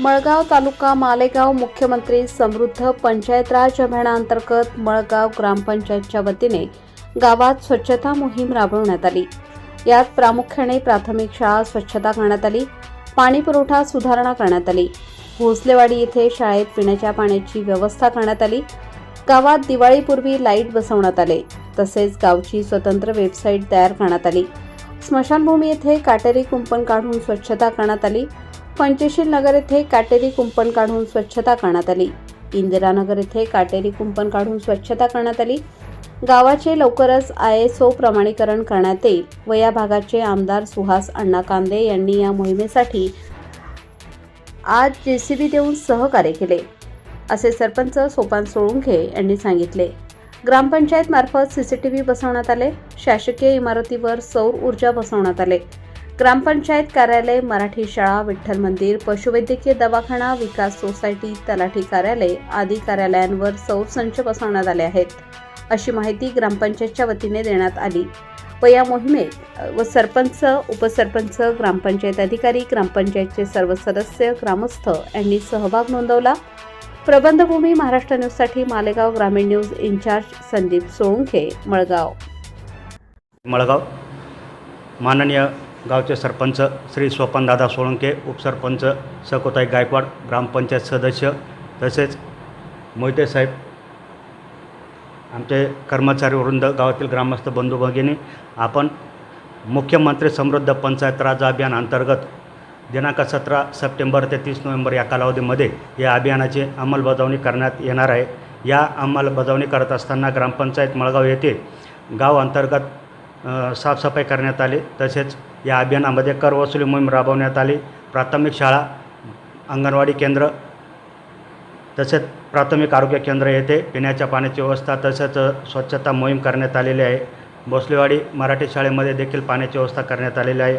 मळगाव तालुका मालेगाव मुख्यमंत्री समृद्ध पंचायत राज अभियानांतर्गत मळगाव ग्रामपंचायतच्या वतीने गावात स्वच्छता मोहीम राबवण्यात आली. यात प्रामुख्याने प्राथमिक शाळा स्वच्छता करण्यात आली पाणी पुरवठा सुधारणा करण्यात आली भोसलेवाडी येथे शाळेत पिण्याच्या पाण्याची व्यवस्था करण्यात आली गावात दिवाळीपूर्वी लाइट बसवण्यात आले तसेच गावची स्वतंत्र वेबसाईट तयार करण्यात आली. स्मशानभूमी येथे काटेरी कुंपण काढून स्वच्छता करण्यात आली पंचशील नगर येथे काटेरी कुंपण काढून स्वच्छता करण्यात आली. इंदिरानगर येथे काटेरी कुंपण काढून स्वच्छता करण्यात आली. गावाचे लवकरच आय एस ओ प्रमाणीकरण करण्यात येईल व या भागाचे आमदार सुहास अण्णा कांदे यांनी या मोहिमेसाठी आज जे सी बी देऊन सहकार्य केले. असे सरपंच सोपान सोळुंखे यांनी सांगितले. ग्रामपंचायतमार्फत सी सी टी व्ही बसवण्यात आले. शासकीय इमारतीवर सौर ऊर्जा बसवण्यात आले. ग्रामपंचायत कार्यालय मराठी शाळा विठ्ठल मंदिर पशुवैद्यकीय दवाखाना विकास सोसायटी तलाठी कार्यालय आदी कार्यालयांवर सौर संच बसवण्यात आले आहेत. अशी माहिती ग्रामपंचायतच्या वतीने देण्यात आली व या मोहिमेत व सरपंच उपसरपंच ग्रामपंचायत अधिकारी ग्रामपंचायतचे सर्व सदस्य ग्रामस्थ यांनी सहभाग नोंदवला. प्रबंधभूमी महाराष्ट्र न्यूजसाठी मालेगाव ग्रामीण न्यूज इन्चार्ज संदीप सोळुंखे मळगाव. मळगाव. माननीय गावचे सरपंच श्री स्वपनदादा सोळंके उपसरपंच सकोताई गायकवाड ग्रामपंचायत सदस्य तसेच मोहिते साहेब आमचे कर्मचारी वृंद गावातील ग्रामस्थ बंधू भगिनी आपण मुख्यमंत्री समृद्ध पंचायत राज अभियान अंतर्गत दिनांक सतरा सप्टेंबर ते तीस नोव्हेंबर या कालावधीमध्ये या अभियानाची अंमलबजावणी करण्यात येणार आहे. या अंमलबजावणी करत असताना ग्रामपंचायत मळगाव येथे गाव अंतर्गत साफसफाई करण्यात आली. तसेच या अभियानामध्ये कर वसुली मोहीम राबवण्यात आली. प्राथमिक शाळा अंगणवाडी केंद्र तसेच प्राथमिक आरोग्य केंद्र येथे पिण्याच्या पाण्याची व्यवस्था तसेच स्वच्छता मोहीम करण्यात आलेली आहे. भोसलेवाडी मराठी शाळेमध्ये देखील पाण्याची व्यवस्था करण्यात आलेली आहे.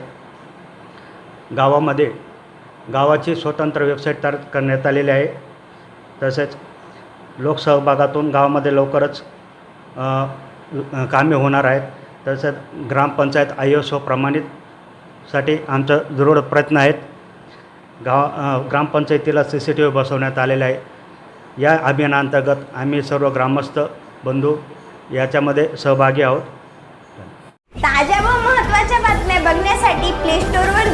गावामध्ये गावाची स्वतंत्र वेबसाईट तयार करण्यात आलेली आहे. तसेच लोकसहभागातून गावामध्ये लवकरच कामे होणार आहेत. तसेच ग्रामपंचायत आय एस ओ प्रमाणित साठी आमचं जरूर प्रयत्न आहेत. गाव ग्रामपंचायतीला सी सी टी व्ही बसवण्यात आलेला आहे. या अभियानांतर्गत आम्ही सर्व ग्रामस्थ बंधू याच्यामध्ये सहभागी आहोत. ताज्या व महत्त्वाच्या बातम्या बघण्यासाठी प्ले स्टोअरवर